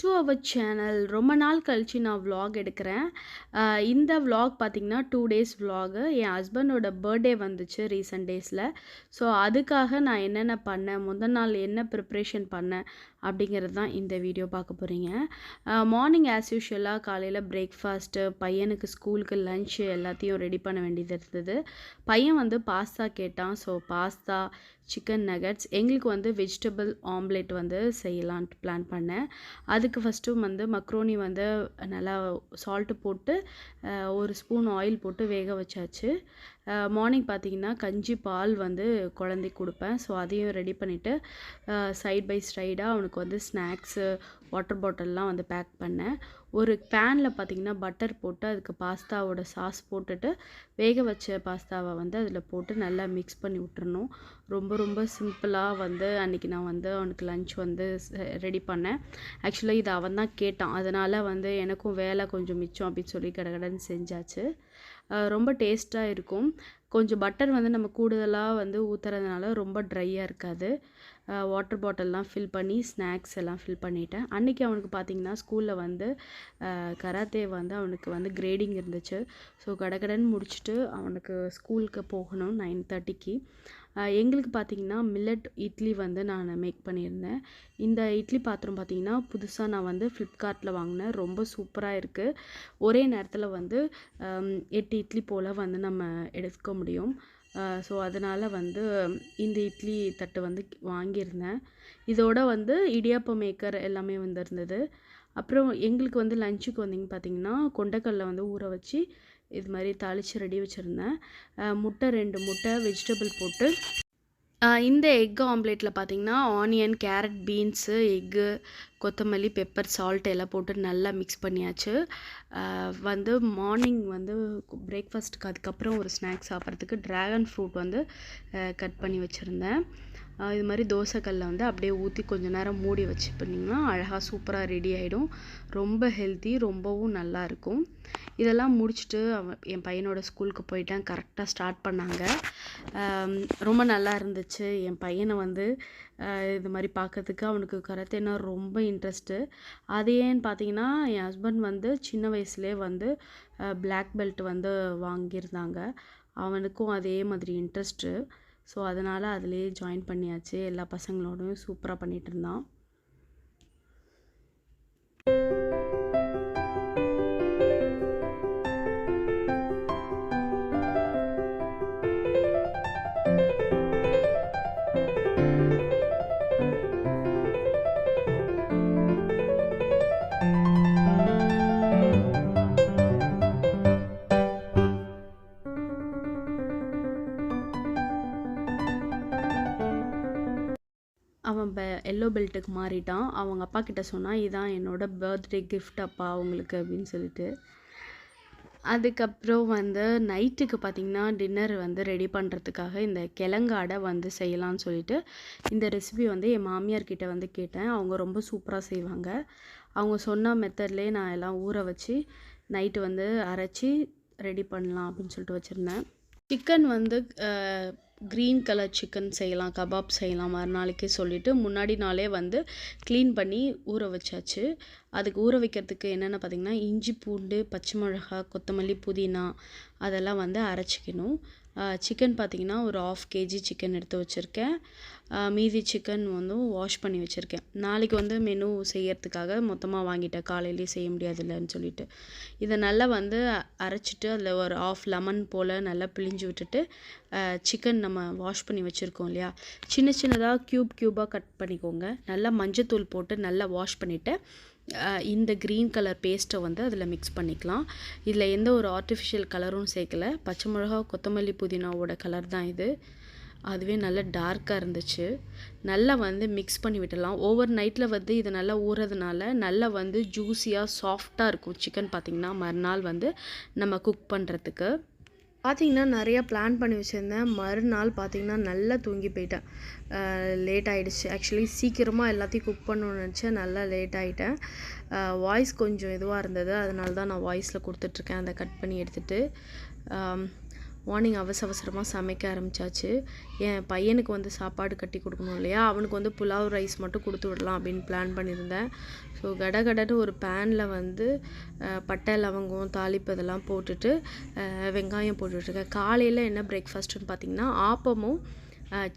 To our channel ரொம்ப நாள் கழிச்சு நான் vlog எடுக்கிறேன். இந்த vlog பார்த்திங்கன்னா டூ டேஸ் vlog. என் ஹஸ்பண்டோட பர்த்டே வந்துச்சு ரீசெண்ட் டேஸில் ஸோ அதுக்காக நான் என்னென்ன பண்ணேன்? முதல் நாள் என்ன ப்ரிப்ரேஷன் பண்ணேன்? அப்படிங்கிறது தான் இந்த வீடியோ பார்க்க போகிறீங்க மார்னிங் ஆஸ் யூஷுவலாக காலையில் பிரேக்ஃபாஸ்ட்டு பையனுக்கு ஸ்கூலுக்கு லன்ச் எல்லாத்தையும் ரெடி பண்ண வேண்டியது இருந்தது. பையன் வந்து பாஸ்தா கேட்டான். ஸோ பாஸ்தா சிக்கன் நகட்ஸ் எங்களுக்கு வந்து வெஜிடபிள் ஆம்லேட் வந்து செய்யலான்ட்டு பிளான் பண்ணேன். அதுக்கு ஃபஸ்ட்டு வந்து மக்ரோனி வந்து நல்லா சால்ட்டு போட்டு ஒரு ஸ்பூன் ஆயில் போட்டு வேக வச்சாச்சு. மார்னிங் பார்த்தீங்கன்னா கஞ்சி பால் வந்து குழந்தைக்கு கொடுப்பேன். ஸோ அதையும் ரெடி பண்ணிவிட்டு சைட் பை சைடாக அவனுக்கு வந்து ஸ்நாக்ஸு வாட்டர் பாட்டில்லாம் வந்து பேக் பண்ணேன். ஒரு பேனில் பார்த்தீங்கன்னா பட்டர் போட்டு அதுக்கு பாஸ்தாவோட சாஸ் போட்டுட்டு வேக வச்ச பாஸ்தாவை வந்து அதில் போட்டு நல்லா மிக்ஸ் பண்ணி விட்டுறணும். ரொம்ப ரொம்ப சிம்பிளாக வந்து அன்றைக்கி நான் வந்து அவனுக்கு லஞ்ச் வந்து ரெடி பண்ணேன். ஆக்சுவலாக இது அவன் தான் கேட்டான். அதனால் வந்து எனக்கும் வேலை கொஞ்சம் மிச்சம் அப்படின்னு சொல்லி கடகடன்னு செஞ்சாச்சு. ரொம்ப டேஸ்ட்டாக இருக்கும். கொஞ்சம் பட்டர் வந்து நம்ம கூடுதலாக வந்து ஊற்றுறதுனால ரொம்ப ட்ரையாக இருக்காது. வாட்டர் பாட்டில்லாம் ஃபில் பண்ணி ஸ்நாக்ஸ் எல்லாம் ஃபில் பண்ணிட்டேன். அன்றைக்கி அவனுக்கு பார்த்தீங்கன்னா ஸ்கூலில் வந்து கராத்தே வந்து அவனுக்கு வந்து கிரேடிங் இருந்துச்சு. ஸோ கடகடன்னு முடிச்சுட்டு அவனுக்கு ஸ்கூலுக்கு போகணும் நைன் தேர்ட்டிக்கு எங்களுக்கு பார்த்திங்கன்னா மில்லட் இட்லி வந்து நான் மேக் பண்ணியிருந்தேன். இந்த இட்லி பாத்திரம் பார்த்தீங்கன்னா புதுசாக நான் வந்து ஃப்ளிப்கார்ட்டில் வாங்கினேன். ரொம்ப சூப்பராக இருக்குது ஒரே நேரத்தில் வந்து எட்டு இட்லி போல் வந்து நம்ம எடுக்க முடியும். ஸோ அதனால் வந்து இந்த இட்லி தட்டு வந்து வாங்கியிருந்தேன். இதோட வந்து இடியாப்பம் மேக்கர் எல்லாமே வந்து இருந்தது. அப்புறம் எங்களுக்கு வந்து லஞ்சுக்கு வந்தீங்க பார்த்திங்கன்னா கொண்டைக்கடலை வந்து ஊற வச்சு இது மாதிரி தாளித்து ரெடி வச்சுருந்தேன். முட்டை ரெண்டு முட்டை வெஜிடபிள் போட்டு. இந்த எக் ஆம்லேட்டில் பார்த்தீங்கன்னா ஆனியன் கேரட் பீன்ஸு எக்கு கொத்தமல்லி பெப்பர் சால்ட் எல்லாம் போட்டு நல்லா மிக்ஸ் பண்ணியாச்சு. வந்து மார்னிங் வந்து பிரேக்ஃபாஸ்ட்டுக்கு அதுக்கப்புறம் ஒரு ஸ்நாக்ஸ் சாப்பிட்றதுக்கு ட்ராகன் ஃப்ரூட் வந்து கட் பண்ணி வச்சுருந்தேன். இது மாதிரி தோசைக்கல்லில் வந்து அப்படியே ஊற்றி கொஞ்ச நேரம் மூடி வச்சு பண்ணிங்கன்னா அழகாக சூப்பராக ரெடி ஆகிடும் ரொம்ப ஹெல்த்தி ரொம்பவும் நல்லாயிருக்கும் இதெல்லாம் முடிச்சுட்டு அவன் என் பையனோட ஸ்கூலுக்கு போயிட்டேன். கரெக்டாக ஸ்டார்ட் பண்ணாங்க. ரொம்ப நல்லா இருந்துச்சு. என் பையனை வந்து இது மாதிரி பார்க்கறதுக்கு அவனுக்கு கராத்தேனா ரொம்ப இன்ட்ரெஸ்ட்டு அது ஏன்னு பார்த்தீங்கன்னா என் ஹஸ்பண்ட் வந்து சின்ன வயசுலேயே வந்து பிளாக் பெல்ட் வந்து வாங்கியிருந்தாங்க. அவனுக்கும் அதே மாதிரி இன்ட்ரெஸ்ட்டு ஸோ அதனால் அதிலே ஜாயின் பண்ணியாச்சு. எல்லா பசங்களோடையும் சூப்பராக பண்ணிகிட்டு இருந்தான். அவன் பெ எல்லோ பெல்ட்டுக்கு மாறிட்டான். அவங்க அப்பா கிட்ட சொன்னான் இதான் என்னோட பர்த்டே கிஃப்ட் அப்பா அவங்களுக்கு அப்படின்னு சொல்லிட்டு. அதுக்கப்புறம் வந்து நைட்டுக்கு பார்த்திங்கன்னா டின்னர் வந்து ரெடி பண்ணுறதுக்காக இந்த கிழங்காடை வந்து செய்யலான்னு சொல்லிட்டு இந்த ரெசிபி வந்து என் மாமியார் கிட்டே வந்து கேட்டேன். அவங்க ரொம்ப சூப்பராக செய்வாங்க. அவங்க சொன்ன மெத்தட்லேயே நான் எல்லாம் ஊற வச்சு நைட்டு வந்து அரைச்சி ரெடி பண்ணலாம் அப்படின்னு சொல்லிட்டு வச்சுருந்தேன். சிக்கன் வந்து க்ரீன் கலர் சிக்கன் செய்யலாம் கபாப் செய்யலாம் மறுநாளைக்கு சொல்லிட்டு முன்னாடி நாளே வந்து க்ளீன் பண்ணி ஊற வச்சாச்சு. அதுக்கு ஊற வைக்கிறதுக்கு என்னென்ன பார்த்திங்கன்னா இஞ்சி பூண்டு பச்சை மிளகா கொத்தமல்லி புதினா அதெல்லாம் வந்து அரைச்சிக்கணும். சிக்கன் பார்த்திங்கன்னா ஒரு ஆஃப் கேஜி சிக்கன் எடுத்து வச்சுருக்கேன். மீதி சிக்கன் வந்து வாஷ் பண்ணி வச்சுருக்கேன். நாளைக்கு வந்து மெனு செய்யறதுக்காக மொத்தமாக வாங்கிட்டேன். காலையிலேயே செய்ய முடியாதுல்லன்னு சொல்லிட்டு. இதை நல்லா வந்து அரைச்சிட்டு அதில் ஒரு ஆஃப் லெமன் போல் நல்லா பிழிஞ்சு விட்டுட்டு சிக்கன் நம்ம வாஷ் பண்ணி வச்சுருக்கோம் இல்லையா? சின்ன சின்னதாக க்யூப் க்யூபாக கட் பண்ணிக்கோங்க. நல்லா மஞ்சத்தூள் போட்டு நல்லா வாஷ் பண்ணிவிட்டு இந்த க்ரீன் கலர் பேஸ்ட்டை வந்து அதில் மிக்ஸ் பண்ணிக்கலாம். இதில் எந்த ஒரு ஆர்டிஃபிஷியல் கலரும் சேர்க்கல. பச்சை மிளகா கொத்தமல்லி புதினாவோட கலர் தான் இது. அதுவே நல்லா டார்க்காக இருந்துச்சு. நல்லா வந்து மிக்ஸ் பண்ணி விட்டுடலாம். ஓவர் நைட்டில் வந்து இது நல்லா ஊறதுனால நல்லா வந்து ஜூஸியாக சாஃப்டாக இருக்கும் சிக்கன் பார்த்திங்கன்னா மறுநாள் வந்து நம்ம குக் பண்ணுறதுக்கு பார்த்தீங்கன்னா நிறையா பிளான் பண்ணி வச்சுருந்தேன். மறுநாள் பார்த்தீங்கன்னா நல்லா தூங்கி போயிட்டேன். லேட் ஆகிடுச்சு ஆக்சுவலி சீக்கிரமாக எல்லாத்தையும் குக் பண்ணணும்னு நினச்சேன். நல்லா லேட் ஆகிட்டேன் வாய்ஸ் கொஞ்சம் இதுவாக இருந்தது. அதனால தான் நான் வாய்ஸில் கொடுத்துட்ருக்கேன் அதை கட் பண்ணி எடுத்துகிட்டு மார்னிங் அவசர அவசரமாக சமைக்க ஆரம்பித்தாச்சு என் பையனுக்கு வந்து சாப்பாடு கட்டி கொடுக்கணும் இல்லையா? அவனுக்கு வந்து புலாவ் ரைஸ் மட்டும் கொடுத்து விடலாம் அப்படின்னு பிளான் பண்ணியிருந்தேன். ஸோ கட கடன்னு ஒரு பேனில் வந்து பட்டை லவங்கம் தாளிப்பு இதெல்லாம் போட்டுட்டு வெங்காயம் போட்டுட்ருக்கேன் காலையில் என்ன பிரேக்ஃபாஸ்ட்டுன்னு பார்த்திங்கன்னா ஆப்பமும்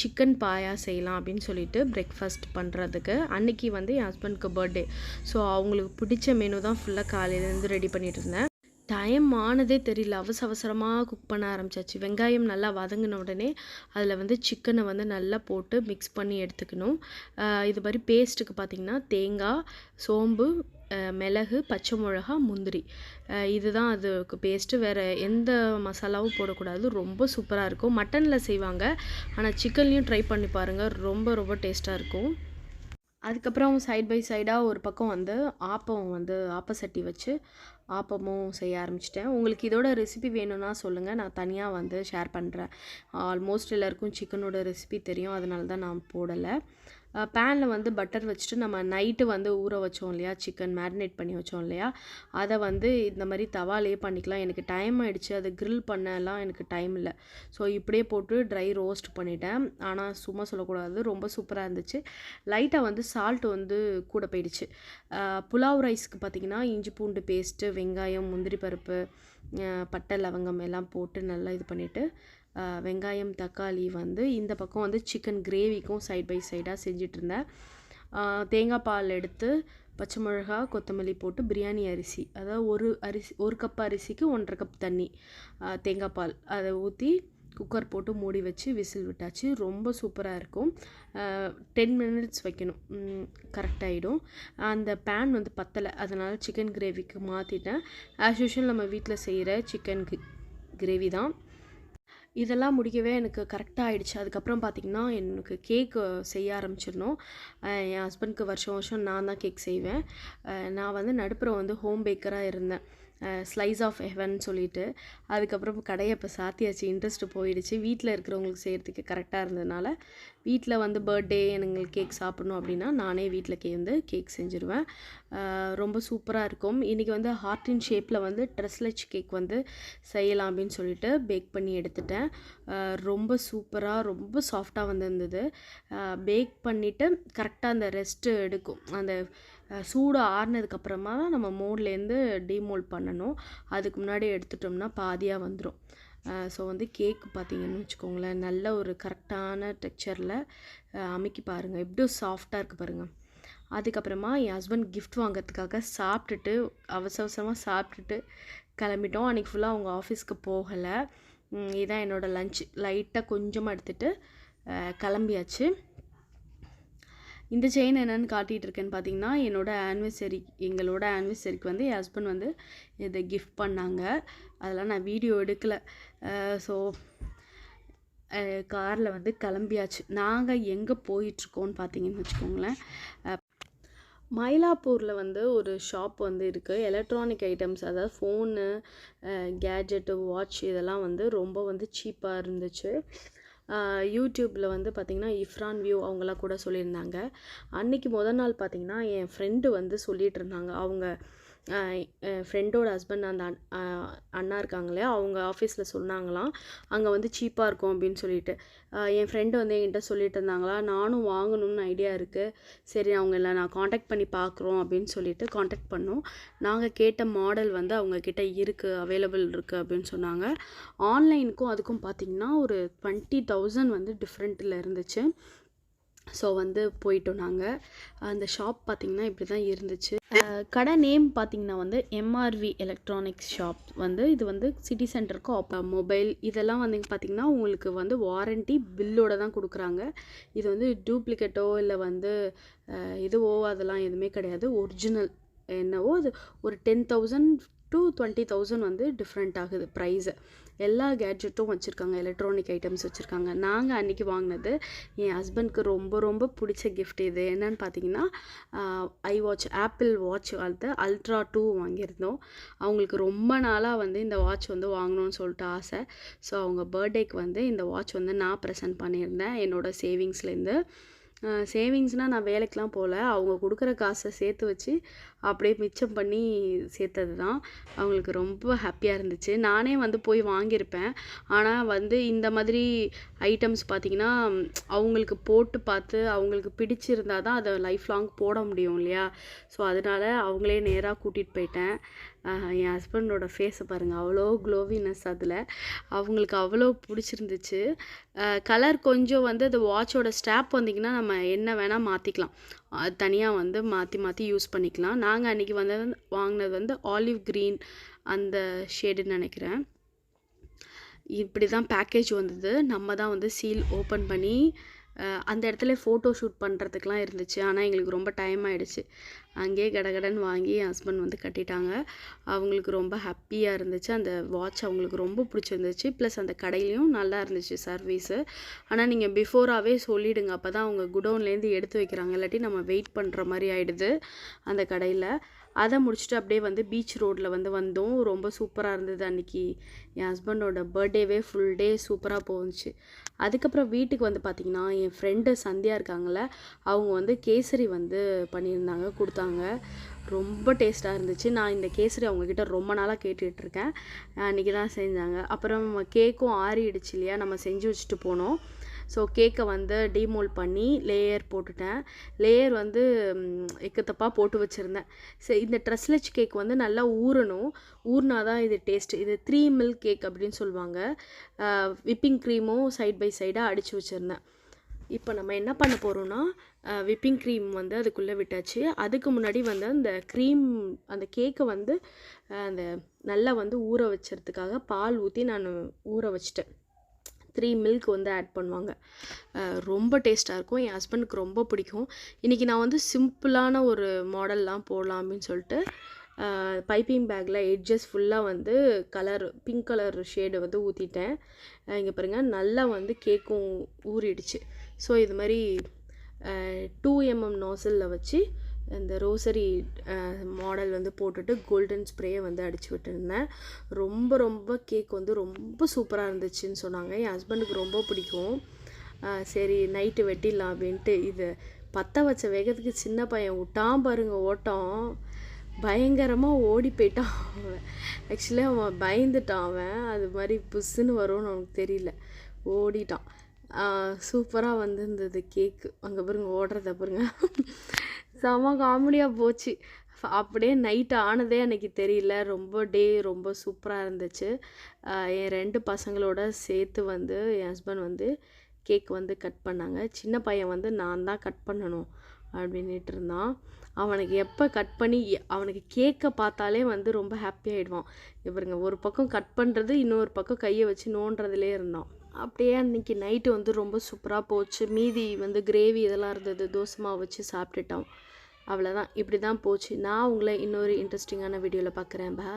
சிக்கன் பாயா செய்யலாம் அப்படின்னு சொல்லிட்டு பிரேக்ஃபாஸ்ட் பண்ணுறதுக்கு அன்றைக்கி வந்து என் ஹஸ்பண்ட்க்கு பர்த்டே ஸோ அவங்களுக்கு பிடிச்ச மெனு தான் ஃபுல்லாக காலையிலேருந்து ரெடி பண்ணிகிட்டு இருந்தேன். டைம் ஆனதே தெரியல. அவசர அவசரமாக குக் பண்ண ஆரம்பிச்சாச்சு. வெங்காயம் நல்லா வதங்கின உடனே அதில் வந்து சிக்கனை வந்து நல்லா போட்டு மிக்ஸ் பண்ணி எடுத்துக்கணும். இது மாதிரி பேஸ்ட்டுக்கு பார்த்திங்கன்னா தேங்காய் சோம்பு மிளகு பச்சை மிளகா முந்திரி. இதுதான் அதுக்கு பேஸ்ட்டு வேறு எந்த மசாலாவும் போடக்கூடாது. ரொம்ப சூப்பராக இருக்கும். மட்டனில் செய்வாங்க. ஆனால் சிக்கன்லேயும் ட்ரை பண்ணி பாருங்கள் ரொம்ப ரொம்ப டேஸ்ட்டாக இருக்கும். அதுக்கப்புறம் சைட் பை சைடாக ஒரு பக்கம் வந்து ஆப்பம் வந்து ஆப்ப சட்டி வச்சு ஆப்பமும் செய்ய ஆரம்பிச்சிட்டேன். உங்களுக்கு இதோட ரெசிபி வேணும்னா சொல்லுங்கள் நான் தனியாக வந்து ஷேர் பண்ணுறேன் ஆல்மோஸ்ட் எல்லாருக்கும் சிக்கனோட ரெசிபி தெரியும். அதனால தான் நான் போடலை. பேனில் வந்து பட்டர் வச்சுட்டு நம்ம நைட்டு வந்து ஊற வச்சோம் இல்லையா? சிக்கன் மேரினேட் பண்ணி வச்சோம் இல்லையா? அதை வந்து இந்த மாதிரி தவாலே பண்ணிக்கலாம். எனக்கு டைம் ஆயிடுச்சு. அதை க்ரில் பண்ணலாம். எனக்கு டைம் இல்லை. ஸோ இப்படியே போட்டு ட்ரை ரோஸ்ட் பண்ணிட்டேன். ஆனால் சும்மா சொல்லக்கூடாது. ரொம்ப சூப்பராக இருந்துச்சு. லைட்டாக வந்து சால்ட் வந்து கூட போயிடுச்சு. புலாவ் ரைஸ்க்கு பார்த்தீங்கன்னா இஞ்சி பூண்டு பேஸ்ட்டு வெங்காயம் முந்திரி பருப்பு பட்டை லவங்கம் எல்லாம் போட்டு நல்லா இது பண்ணிவிட்டு வெங்காயம் தக்காளி வந்து இந்த பக்கம் வந்து சிக்கன் கிரேவிக்கும் சைட் பை சைடாக செஞ்சிட்ருந்தேன் இருந்தேன் தேங்காய் பால் எடுத்து பச்சை மிளகா கொத்தமல்லி போட்டு பிரியாணி அரிசி. அதாவது ஒரு அரிசி ஒரு கப் அரிசிக்கு ஒன்றரை கப் தண்ணி தேங்காய் பால். அதை ஊற்றி குக்கர் போட்டு மூடி வச்சு விசில் விட்டாச்சு. ரொம்ப சூப்பராக இருக்கும். டென் மினிட்ஸ் வைக்கணும். கரெக்டாகிடும் அந்த பேன் வந்து பத்தலை. அதனால் சிக்கன் கிரேவிக்கு மாற்றிட்டேன் ஆஸ் யூஷுவல் நம்ம வீட்டில் செய்கிற சிக்கன் கிரேவி தான். இதெல்லாம் முடிக்கவே எனக்கு கரெக்டாக ஆகிடுச்சு அதுக்கப்புறம் பார்த்திங்கன்னா எனக்கு கேக் செய்ய ஆரம்பிச்சிடணும். என் ஹஸ்பண்ட்க்கு வருஷம் வருஷம் நான் தான் கேக் செய்வேன். நான் வந்து நடுப்புறம் வந்து ஹோம் பேக்கராக இருந்தேன். ஸ்லைஸ் ஆஃப் ஹெவன் சொல்லிட்டு அதுக்கப்புறம் கடையை இப்போ சாத்தியாச்சு இன்ட்ரெஸ்ட் போயிடுச்சு. வீட்டில் இருக்கிறவங்களுக்கு செய்கிறதுக்கு கரெக்டாக இருந்ததுனால வீட்டில் வந்து பர்த்டே எனக்கு கேக் சாப்பிடணும் அப்படின்னா நானே வீட்டில் கே வந்து கேக் செஞ்சுருவேன் ரொம்ப சூப்பராக இருக்கும். இன்றைக்கி வந்து ஹார்ட்டின் ஷேப்பில் வந்து ட்ரெஸ்லெச் கேக் வந்து செய்யலாம் அப்படின்னு சொல்லிட்டு பேக் பண்ணி எடுத்துட்டேன். ரொம்ப சூப்பராக ரொம்ப சாஃப்டாக வந்திருந்தது. பேக் பண்ணிவிட்டு கரெக்டாக அந்த ரெஸ்ட்டு எடுக்கும். அந்த சூடு ஆறுனதுக்கப்புறமா தான் நம்ம மோட்லேருந்து டீமோல்ட் பண்ணணும். அதுக்கு முன்னாடி எடுத்துட்டோம்னா பாதியாக வந்துடும் ஸோ வந்து கேக்கு பார்த்தீங்கன்னு வச்சுக்கோங்களேன் நல்ல ஒரு கரெக்டான டெக்ஸ்சரில் அமைக்கி பாருங்கள் எப்படியோ சாஃப்டாக இருக்குது பாருங்கள் அதுக்கப்புறமா என் ஹஸ்பண்ட் கிஃப்ட் வாங்குறதுக்காக சாப்பிட்டுட்டு அவசர அவசரமாக சாப்பிட்டுட்டு கிளம்பிட்டோம். அன்றைக்கி ஃபுல்லாக அவங்க ஆஃபீஸ்க்கு போகலை. இதுதான் என்னோடய லஞ்ச் லைட்டாக கொஞ்சமாக எடுத்துகிட்டு கிளம்பியாச்சு. இந்த செயின் என்னென்னு காட்டிகிட்டு இருக்கேன்னு பார்த்தீங்கன்னா என்னோட ஆனிவர்சரி எங்களோட ஆனிவர்சரிக்கு வந்து என் ஹஸ்பண்ட் வந்து இதை கிஃப்ட் பண்ணாங்க. அதெல்லாம் நான் வீடியோ எடுக்கலை. ஸோ காரில் வந்து கிளம்பியாச்சு. நாங்கள் எங்கே போயிட்டுருக்கோன்னு பார்த்தீங்கன்னு வச்சுக்கோங்களேன். மயிலாப்பூரில் வந்து ஒரு ஷாப் வந்து இருக்குது எலக்ட்ரானிக் ஐட்டம்ஸ் அதாவது ஃபோனு கேஜெட்டு வாட்ச் இதெல்லாம் வந்து ரொம்ப வந்து சீப்பாக இருந்துச்சு. யூடியூப்பில் வந்து பார்த்திங்கன்னா இஃப்ரான் வியூ அவங்களாம் கூட சொல்லியிருந்தாங்க. அன்னைக்கு முதல் நாள் பார்த்திங்கன்னா என் ஃப்ரெண்டு வந்து சொல்லிகிட்டு இருந்தாங்க. அவங்க ஃப்ரெண்டோட ஹஸ்பண்ட் அந்த அண்ணா இருக்காங்களே அவங்க ஆஃபீஸில் சொன்னாங்களாம். அங்கே வந்து சீப்பாக இருக்கும் அப்படின்னு சொல்லிட்டு. என் ஃப்ரெண்டு வந்து என்கிட்ட சொல்லிட்டு இருந்தாங்களா நானும் வாங்கணும்னு ஐடியா இருக்குது சரி அவங்க இல்லை நான் காண்டாக்ட் பண்ணி பார்க்குறோம் அப்படின்னு சொல்லிட்டு காண்டாக்ட் பண்ணோம். நாங்கள் கேட்ட மாடல் வந்து அவங்கக்கிட்ட இருக்குது அவைலபிள் இருக்குது அப்படின்னு சொன்னாங்க. ஆன்லைனுக்கும் அதுக்கும் பார்த்திங்கன்னா ஒரு டுவெண்ட்டி தௌசண்ட் வந்து டிஃப்ரெண்ட்டில் இருந்துச்சு. ஸோ வந்து போயிட்டோம் நாங்கள் அந்த ஷாப் பார்த்திங்கன்னா இப்படி தான் இருந்துச்சு கடை நேம் பார்த்திங்கன்னா வந்து எம்ஆர்வி எலக்ட்ரானிக்ஸ் ஷாப் வந்து இது வந்து சிட்டி சென்டருக்கும் ஆப் மொபைல் இதெல்லாம் வந்து பார்த்திங்கன்னா உங்களுக்கு வந்து வாரண்டி பில்லோட தான் கொடுக்குறாங்க. இது வந்து டூப்ளிகேட்டோ இல்லை வந்து இதுவோ அதெல்லாம் எதுவுமே கிடையாது. ஒரிஜினல் என்னவோ அது ஒரு ten thousand to twenty thousand வந்து டிஃப்ரெண்ட் ஆகுது ப்ரைஸு எல்லா கேட்ஜெட்டும் வச்சுருக்காங்க எலக்ட்ரானிக் ஐட்டம்ஸ் வச்சுருக்காங்க. நாங்கள் அன்றைக்கி வாங்கினது என் ஹஸ்பண்ட்க்கு ரொம்ப ரொம்ப பிடிச்ச கிஃப்ட் இது. என்னன்னு பார்த்தீங்கன்னா ஐ வாட்ச் ஆப்பிள் வாட்ச் வந்து அல்ட்ரா டூ வாங்கியிருந்தோம். அவங்களுக்கு ரொம்ப நாளாக வந்து இந்த வாட்ச் வந்து வாங்கணும்னு சொல்லிட்டு ஆசை. ஸோ அவங்க பர்த்டேக்கு வந்து இந்த வாட்ச் வந்து நான் ப்ரெசென்ட் பண்ணியிருந்தேன் என்னோட சேவிங்ஸ்லேருந்து சேவிங்ஸ்னால் நான் வேலைக்கெலாம் போகல. அவங்க கொடுக்குற காசை சேர்த்து வச்சு அப்படியே மிச்சம் பண்ணி சேர்த்தது தான். அவங்களுக்கு ரொம்ப ஹாப்பியாக இருந்துச்சு. நானே வந்து போய் வாங்கியிருப்பேன். ஆனால் வந்து இந்த மாதிரி ஐட்டம்ஸ் பார்த்திங்கன்னா அவங்களுக்கு போட்டு பார்த்து அவங்களுக்கு பிடிச்சிருந்தா தான் அதை லைஃப் லாங் போட முடியும் இல்லையா? ஸோ அதனால அவங்களே நேராக கூட்டிகிட்டு போயிட்டேன். என் ஹஸ்பண்டோட ஃபேஸை பாருங்கள் அவ்வளோ க்ளோவினஸ் அதில். அவங்களுக்கு அவ்வளோ பிடிச்சிருந்துச்சு. கலர் கொஞ்சம் வந்து அந்த வாட்சோட ஸ்டாப் வந்திங்கன்னா நம்ம என்ன வேணால் மாற்றிக்கலாம் அது தனியாக வந்து மாற்றி மாற்றி யூஸ் பண்ணிக்கலாம். நாங்கள் அன்றைக்கி வந்து வாங்கினது வந்து ஆலிவ் க்ரீன் அந்த ஷேடுன்னு நினைக்கிறேன். இப்படி தான் பேக்கேஜ் வந்தது. நம்ம தான் வந்து சீல் ஓப்பன் பண்ணி அந்த இடத்துல ஃபோட்டோ ஷூட் பண்ணுறதுக்குலாம் இருந்துச்சு. ஆனால் எங்களுக்கு ரொம்ப டைம் ஆகிடுச்சு அங்கேயே கடகடன் வாங்கி என் ஹஸ்பண்ட் வந்து கட்டிட்டாங்க. அவங்களுக்கு ரொம்ப ஹாப்பியாக இருந்துச்சு. அந்த வாட்ச் அவங்களுக்கு ரொம்ப பிடிச்சிருந்துச்சு. ப்ளஸ் அந்த கடையிலையும் நல்லா இருந்துச்சு சர்வீஸு ஆனால் நீங்கள் பிஃபோராகவே சொல்லிவிடுங்க அப்போ தான் அவங்க குடோன்லேருந்து எடுத்து வைக்கிறாங்க. இல்லாட்டி நம்ம வெயிட் பண்ணுற மாதிரி ஆகிடுது அந்த கடையில். அதை முடிச்சுட்டு அப்படியே வந்து பீச் ரோட்டில் வந்து வந்தோம். ரொம்ப சூப்பராக இருந்தது அன்றைக்கி என் ஹஸ்பண்டோட பர்த்டேவே ஃபுல் டே சூப்பராக போச்சு அதுக்கப்புறம் வீட்டுக்கு வந்து பார்த்திங்கன்னா என் ஃப்ரெண்டு சந்தியா இருக்காங்கள அவங்க வந்து கேசரி வந்து பண்ணியிருந்தாங்க கொடுத்தாங்க. ரொம்ப டேஸ்ட்டாக இருந்துச்சு. நான் இந்த கேசரி அவங்கக்கிட்ட ரொம்ப நாளாக கேட்டுட்டு இருக்கேன் அன்றைக்கி தான் செஞ்சாங்க. அப்புறம் கேக்கும் ஆறிடுச்சு இல்லையா? நம்ம செஞ்சு வச்சுட்டு போனோம். ஸோ கேக்கை வந்து டீமோல் பண்ணி லேயர் போட்டுட்டேன். லேயர் வந்து எக்கத்தப்பாக போட்டு வச்சுருந்தேன். சரி இந்த ட்ரெஸ்லெச் கேக் வந்து நல்லா ஊறணும். ஊறினா தான் இது டேஸ்ட் இது த்ரீ மில்க் கேக் அப்படின்னு சொல்லுவாங்க. விப்பிங் க்ரீமும் சைட் பை சைடாக அடித்து வச்சுருந்தேன். இப்போ நம்ம என்ன பண்ண போகிறோம்னா விப்பிங் க்ரீம் வந்து அதுக்குள்ளே விட்டாச்சு. அதுக்கு முன்னாடி வந்து அந்த க்ரீம் அந்த கேக்கை வந்து அந்த நல்லா வந்து ஊற வச்சறதுக்காக பால் ஊற்றி நான் ஊற வச்சிட்டேன். த்ரீ மில்க் வந்து ஆட் பண்ணுவாங்க. ரொம்ப டேஸ்ட்டாக இருக்கும். என் ஹஸ்பண்டுக்கு ரொம்ப பிடிக்கும். இன்றைக்கி நான் வந்து சிம்பிளான ஒரு மாடல்லாம் போடலாம் அப்படின்னு சொல்லிட்டு பைப்பிங் பேக்கில் எட்ஜஸ் ஃபுல்லாக வந்து கலர் பிங்க் கலர் ஷேடு வந்து ஊற்றிட்டேன் இங்கே பாருங்கள் நல்லா வந்து கேக்கும் ஊறிடுச்சு. ஸோ இது மாதிரி டூ எம்எம் நோசலில் வச்சு இந்த ரோசரி மாடல் வந்து போட்டுட்டு கோல்டன் ஸ்ப்ரேயை வந்து அடித்து விட்டுருந்தேன். ரொம்ப ரொம்ப கேக் வந்து ரொம்ப சூப்பராக இருந்துச்சுன்னு சொன்னாங்க. என் ஹஸ்பண்டுக்கு ரொம்ப பிடிக்கும். சரி நைட்டு வெட்டிடலாம் அப்படின்ட்டு இது பற்ற வச்ச வேகத்துக்கு சின்ன பையன் விட்டான் பாருங்க ஓட்டம். பயங்கரமாக ஓடி போயிட்டான் அவன். ஆக்சுவலி அவன் பயந்துட்டான் அவன். அது மாதிரி புஸ்ஸுன்னு வரும்னு அவனுக்கு தெரியல. ஓடிட்டான். சூப்பராக வந்திருந்தது கேக்கு அங்கே பாருங்க ஓடுறத பாருங்க. செம காமெடியாக போச்சு. அப்படியே நைட் ஆனதே எனக்கு தெரியல. ரொம்ப டே ரொம்ப சூப்பராக இருந்துச்சு. என் ரெண்டு பசங்களோட சேர்த்து வந்து என் ஹஸ்பண்ட் வந்து கேக் வந்து கட் பண்ணாங்க. சின்ன பையன் வந்து நான் தான் கட் பண்ணணும் அப்படின்ட்டு இருந்தான். அவனுக்கு எப்போ கட் பண்ணி அவனுக்கு கேக்கை பார்த்தாலே வந்து ரொம்ப ஹாப்பி ஆகிடுவான் இவருங்க ஒரு பக்கம் கட் பண்ணுறது இன்னொரு பக்கம் கையை வச்சு நோண்டுறதுலே இருந்தான். அப்படியே அன்றைக்கி நைட்டு வந்து ரொம்ப சூப்பராக போச்சு. மீதி வந்து கிரேவி இதெல்லாம் இருந்தது தோசை மாவு வச்சு சாப்பிட்டுட்டான் அவ்வளோதான் இப்படி தான் போச்சு. நான் உங்களை இன்னொரு இன்ட்ரெஸ்டிங்கான வீடியோவில் பார்க்குறேன் பா